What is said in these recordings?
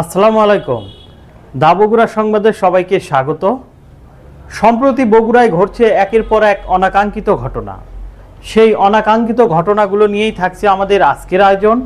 আসসালামু আলাইকুম। দা বগুড়া সংবাদে সবাইকে স্বাগত। সম্প্রতি বগুড়ায় ঘটছে একের পর এক অনাকাঙ্ক্ষিত ঘটনা। সেই অনাকাঙ্ক্ষিত ঘটনাগুলো নিয়েই থাকছে আমাদের আজকের আয়োজন।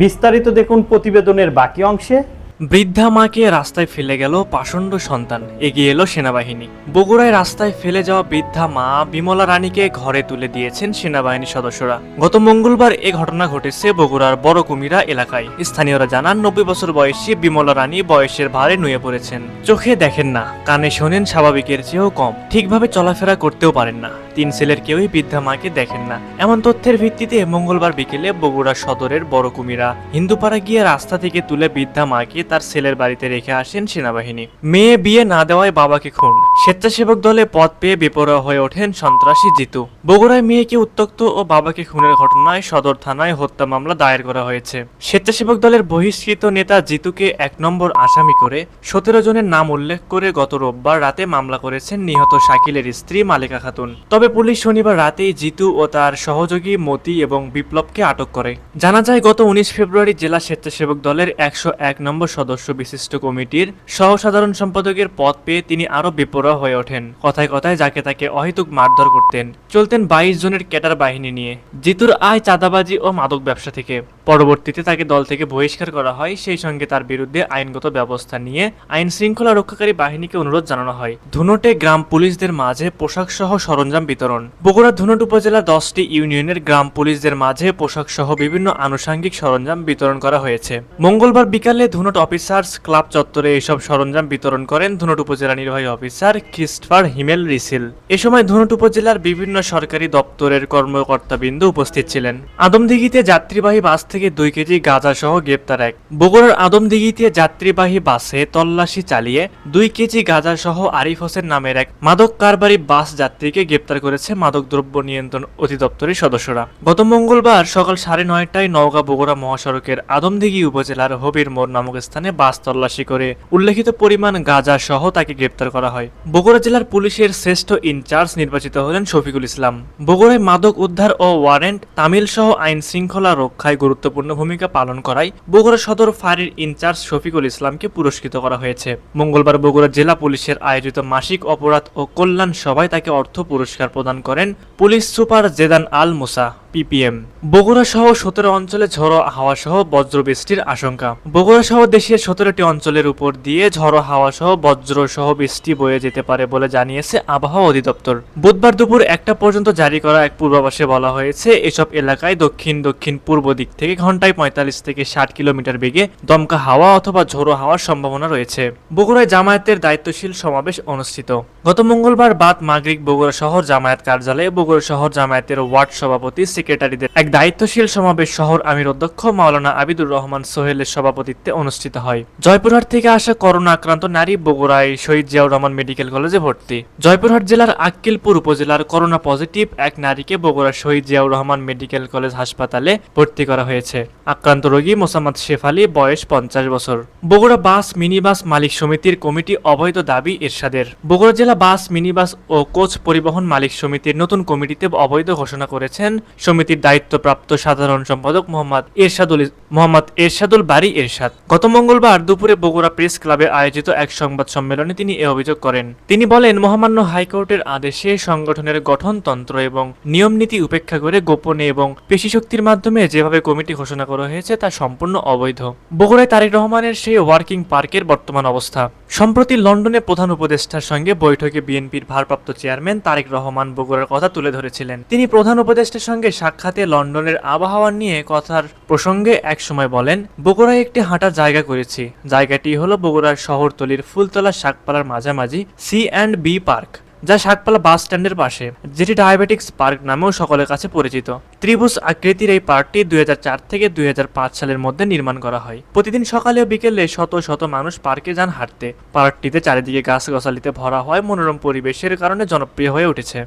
বিস্তারিত দেখুন প্রতিবেদনের বাকি অংশে। বৃদ্ধা মাকে রাস্তায় ফেলে গেল পাষণ্ড সন্তান। এগিয়ে এলো সেনাবাহিনী। বগুড়ায় রাস্তায় ফেলে যাওয়া বৃদ্ধা মা বিমলা রানীকে ঘরে তুলে দিয়েছেন সেনাবাহিনী সদস্যরা। গত মঙ্গলবার এ ঘটনা ঘটেছে বগুড়ার বড় কুমিরা এলাকায়। স্থানীয়রা জানান, নব্বই বছর বয়সী বিমলা রানী বয়সের ভারে নুয়ে পড়েছেন। চোখে দেখেন না, কানে শোনেন স্বাভাবিকের চেয়েও কম। ঠিকভাবে চলাফেরা করতেও পারেন না। তিন ছেলের কেউই বৃদ্ধা মাকে দেখেন না। এমন তথ্যের ভিত্তিতে মঙ্গলবার বিকেলে বগুড়া সদরের বড় কুমিরা হিন্দুপাড়া গিয়ে রাস্তা থেকে তুলে বৃদ্ধা মাকে তার ছেলের বাড়িতে রেখে আসেন সেনাবাহিনী। মেয়ে বিয়ে না দেওয়ায় বাবাকে খুন। স্বেচ্ছাসেবক দলে পদ পেয়ে বেপরোয়া হয়ে ওঠেন সন্ত্রাসী জিতু। বগুড়ায় মেয়েকে উত্তক্ত ও বাবাকে খুনের ঘটনায় সদর থানায় হত্যা মামলা দায়ের করা হয়েছে। স্বেচ্ছাসেবক দলের বহিষ্কৃত নেতা জিতুকে এক নম্বর আসামি করে সতেরো জনের নাম উল্লেখ করে গত রোববার রাতে মামলা করেছেন নিহত শাকিলের স্ত্রী মালিকা খাতুন। তবে পুলিশ শনিবার রাতেই জিতু ও তার সহযোগী মতি এবং বিপ্লবকে আটক করে। জানা যায়, গত উনিশ ফেব্রুয়ারি জেলা স্বেচ্ছাসেবক দলের একশো এক নম্বর সদস্য বিশিষ্ট কমিটির সহসাধারণ সম্পাদকের পদ পেয়ে তিনি আরও বেপরোয়া হয়ে ওঠেন। কথায় কথায় যাকে তাকে অহেতুক মারধর করতেন। চলতেন বাইশ জনের ক্যাটার বাহিনী নিয়ে। জিতুর আয় চাঁদাবাজি ও মাদক ব্যবসা থেকে। পরবর্তীতে তাকে দল থেকে বহিষ্কার করা হয়, সেই সঙ্গে তার বিরুদ্ধে আইনগত ব্যবস্থা নিয়ে আইন শৃঙ্খলা রক্ষাকারী বাহিনীকে অনুরোধ জানানো হয়। ধুনটে গ্রাম পুলিশদের মাঝে পোশাক সহ সরঞ্জাম বিতরণ। বগুড়া ধুনট উপজেলার দশটি ইউনিয়নের গ্রাম পুলিশদের মাঝে পোশাক সহ বিভিন্ন আনুষঙ্গিক সরঞ্জাম বিতরণ করা হয়েছে। মঙ্গলবার বিকালে ধুনট অফিসার্স ক্লাব চত্বরে এসব সরঞ্জাম বিতরণ করেন ধুনট উপজেলা নির্বাহী অফিসার ক্রিস্টফার হিমেল রিসিল এ সময় ধুনট উপজেলার বিভিন্ন সরকারি দপ্তরের কর্মকর্তাবৃন্দ উপস্থিত ছিলেন। আদমদিঘিতে যাত্রীবাহী বাস থেকে দুই কেজি গাঁজা সহ গ্রেপ্তার এক। বগুড়ার আদমদিঘিতে যাত্রীবাহী বাসে তল্লাশি চালিয়ে দুই কেজি গাঁজা সহ আরিফ হোসেন নামের এক মাদক কারবারি বাস যাত্রীকে গ্রেপ্তার করেছে মাদক দ্রব্য নিয়ন্ত্রণ অধিদপ্তরের সদস্যরা। গত মঙ্গলবার সকাল সাড়ে নয়টায় নওগাঁ বগুড়া মহাসড়কের আদমদিঘি উপজেলার হবির মোড় নামক স্থানে বাস তল্লাশি করে উল্লেখিত পরিমাণ গাঁজা সহ তাকে গ্রেপ্তার করা হয়। বগুড়া জেলার পুলিশের শ্রেষ্ঠ ইনচার্জ নির্বাচিত হলেন শফিকুল ইসলাম। বগুড়ায় মাদক উদ্ধার ও ওয়ারেন্ট তামিল সহ আইন শৃঙ্খলা রক্ষায় গুরুত্বপূর্ণ ভূমিকা পালন করায় বগুড়া সদর ফাঁড়ির ইনচার্জ শফিকুল ইসলামকে পুরস্কৃত করা হয়েছে। মঙ্গলবার বগুড়া জেলা পুলিশের আয়োজিত মাসিক অপরাধ ও কল্যাণ সভায় তাকে অর্থ পুরস্কার প্রদান করেন police super Zedan Al Musa, PPM. Bogura সহ সতেরো অঞ্চলে ঝড়ো হাওয়া সহ বজ্রবৃষ্টির আশঙ্কা। বগুড়া সহ দেশের সতেরোটি অঞ্চলের উপর দিয়ে ঝড়ো হাওয়া সহ বজ্র সহ বৃষ্টি বয়ে যেতে পারে বলে জানিয়েছে আবহাওয়া অধিদপ্তর। বুধবার দুপুর একটা পর্যন্ত জারি করা এক পূর্বাভাসে বলা হয়েছে, এসব এলাকায় দক্ষিণ দক্ষিণ পূর্ব দিক থেকে ঘন্টায় পঁয়তাল্লিশ থেকে ষাট কিলোমিটার বেগে দমকা হাওয়া অথবা ঝোড়ো হাওয়ার সম্ভাবনা রয়েছে। বগুড়ায় জামায়াতের দায়িত্বশীল সমাবেশ অনুষ্ঠিত। গত মঙ্গলবার বাদ মাগরিক বগুড়া শহর জামায়াত কার্যালয়ে বগুড়া শহর জামায়াতের ওয়ার্ড সভাপতি সেক্রেটারিদের এক দায়িত্বশীল সমাবেশ শহর আমির অধ্যক্ষ মাওলানা আবিদুর রহমান সোহেলের সভাপতিত্বে অনুষ্ঠিত হয়। জয়পুরহাট থেকে আসা করোনা আক্রান্ত নারী বগুড়ায় শহীদ জিয়াউর রহমান মেডিকেল কলেজে ভর্তি। জয়পুরহাট জেলার আক্কিলপুর উপজেলার করোনা পজিটিভ এক নারীকে বগুড়া শহীদ জিয়াউর রহমান মেডিকেল কলেজ হাসপাতালে ভর্তি করা হয়েছে। আক্রান্ত রোগী মোসাম্মদ শেফ আলী, বয়স পঞ্চাশ বছর। বগুড়া বাস মিনি বাস মালিক সমিতির কমিটি অবৈধ দাবি এরশাদের। বগুড়া জেলা বাস মিনি বাস ও কোচ পরিবহন মালিক সমিতির নতুন কমিটিতে অবৈধ ঘোষণা করেছেন সমিতির দায়িত্বপ্রাপ্ত সাধারণ সম্পাদক মোহাম্মদ এরশাদুল মোহাম্মদ এরশাদুল বাড়ি এরশাদ। গত মঙ্গলবার দুপুরে বগুড়া প্রেস ক্লাবে আয়োজিত এক সংবাদ সম্মেলনে তিনি এ অভিযোগ করেন। তিনি বলেন, মহামান্য হাইকোর্টের আদেশে সংগঠনের গঠনতন্ত্র এবং নিয়মনীতি উপেক্ষা করে গোপনে এবং পেশি শক্তির মাধ্যমে যেভাবে কমিটি ঘোষণা করা হয়েছে তা সম্পূর্ণ অবৈধ। বগুড়ায় তারেক রহমানের সেই ওয়ার্কিং পার্কের বর্তমান অবস্থা। সম্প্রতি লন্ডনে প্রধান উপদেষ্টার সঙ্গে বৈঠকে বিএনপির ভারপ্রাপ্ত চেয়ারম্যান তারেক রহমান বগুড়ার কথা তুলে ধরেছিলেন। তিনি প্রধান উপদেষ্টার সঙ্গে সাক্ষাতে লন্ডনের আবহাওয়া নিয়ে কথার প্রসঙ্গে একসময় বলেন, বগুড়ায় একটি হাঁটার জায়গা করেছি। জায়গাটি হলো বগুড়ার শহরতলির ফুলতলা শাকপালার মাঝামাঝি সি অ্যান্ড বি পার্ক। যা শাকপালা বাস স্ট্যান্ডের পাশে, যেটি ডায়াবেটিক্স পার্ক নামেও সকলের কাছে পরিচিত। ত্রিভুজ আকৃতির এই পার্কটি দুই হাজার চার থেকে দুই হাজার পাঁচ সালের মধ্যে নির্মাণ করা হয়। প্রতিদিন সকালে ও বিকেলে শত শত মানুষ পার্কে যান হাঁটতে। পার্কটিতে চারিদিকে গাছ গছালিতে ভরা হয় মনোরম পরিবেশের কারণে জনপ্রিয় হয়ে উঠেছে।